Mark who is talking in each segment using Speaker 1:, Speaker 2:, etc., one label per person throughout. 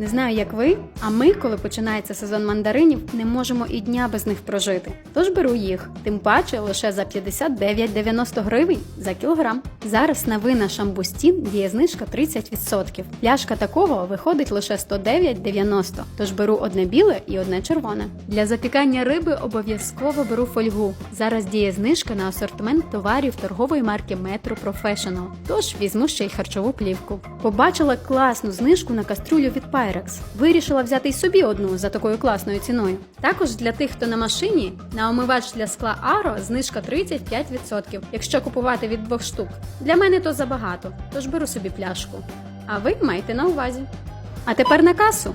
Speaker 1: Не знаю, як ви, а ми, коли починається сезон мандаринів, не можемо і дня без них прожити. Тож беру їх, тим паче лише за 59,90 гривень за кілограм. Зараз на вина шамбустін діє знижка 30%. Пляшка такого виходить лише 109,90, тож беру одне біле і одне червоне. Для запікання риби обов'язково беру фольгу. Зараз діє знижка на асортимент товарів торгової марки Metro Professional, тож візьму ще й харчову плівку. Побачила класну знижку на каструлю від Pyrex. Вирішила взяти й собі одну за такою класною ціною. Також для тих, хто на машині, на омивач для скла Aro знижка 35%, якщо купувати від двох штук. Для мене то забагато, тож беру собі пляшку. А ви майте на увазі. А тепер на касу.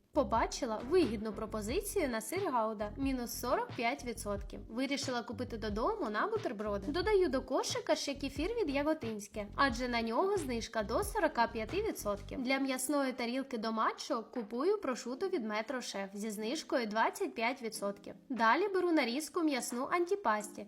Speaker 2: Побачила вигідну пропозицію на сир Гауда мінус 45%. Вирішила купити додому на бутерброди. Додаю до кошика ще кефір від Яготинське, адже на нього знижка до 45%. Для м'ясної тарілки до матчу купую прошуту від Метро Шеф зі знижкою 25%. Далі беру нарізку м'ясну антіпасті.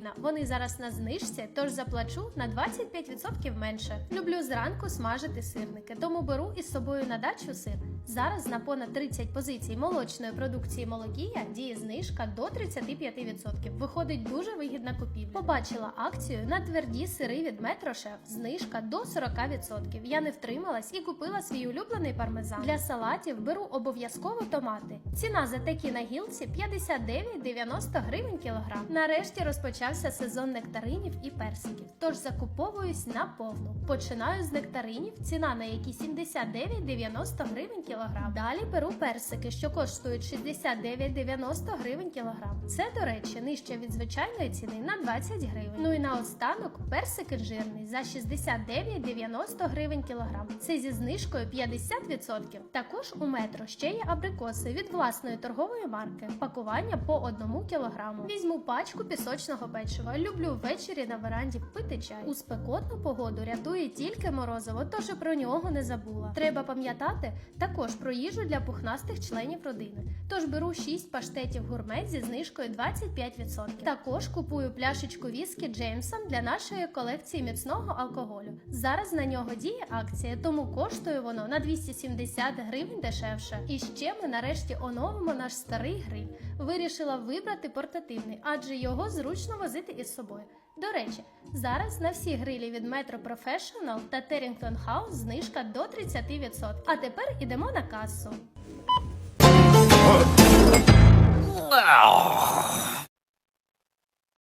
Speaker 2: Кароліна. Вони зараз на знижці, тож заплачу на 25% менше. Люблю зранку смажити сирники, тому беру із собою на дачу сир. Зараз на понад 30 позицій молочної продукції Молокія діє знижка до 35%. Виходить дуже вигідна купівля. Побачила акцію на тверді сири від Метрошеф. Знижка до 40%. Я не втрималась і купила свій улюблений пармезан. Для салатів беру обов'язково томати. Ціна за такі на гілці 59,90 гривень кілограм. Нарешті розпочався сезон нектаринів і персиків. Тож закуповуюсь на повну. Починаю з нектаринів, ціна на які 79,90 гривень. Далі беру персики, що коштують 69,90 гривень кілограм. Це, до речі, нижче від звичайної ціни на 20 гривень. Ну і наостанок персик інжирний за 69,90 гривень кілограм. Це зі знижкою 50%. Також у метро ще є абрикоси від власної торгової марки. Пакування по 1 кілограму. Візьму пачку пісочного печива. Люблю ввечері на веранді пити чай. У спекотну погоду рятує тільки морозиво, тож про нього не забула. Треба пам'ятати також про їжу для пухнастих членів родини. Тож беру 6 паштетів гурмет зі знижкою 25%. Також купую пляшечку віскі Джеймсон для нашої колекції міцного алкоголю. Зараз на нього діє акція, тому коштує воно на 270 гривень дешевше. І ще ми нарешті оновимо наш старий гриль. Вирішила вибрати портативний, адже його зручно возити із собою. До речі, зараз на всі грилі від Metro Professional та Terrington House знижка до 30%. А тепер ідемо на касу.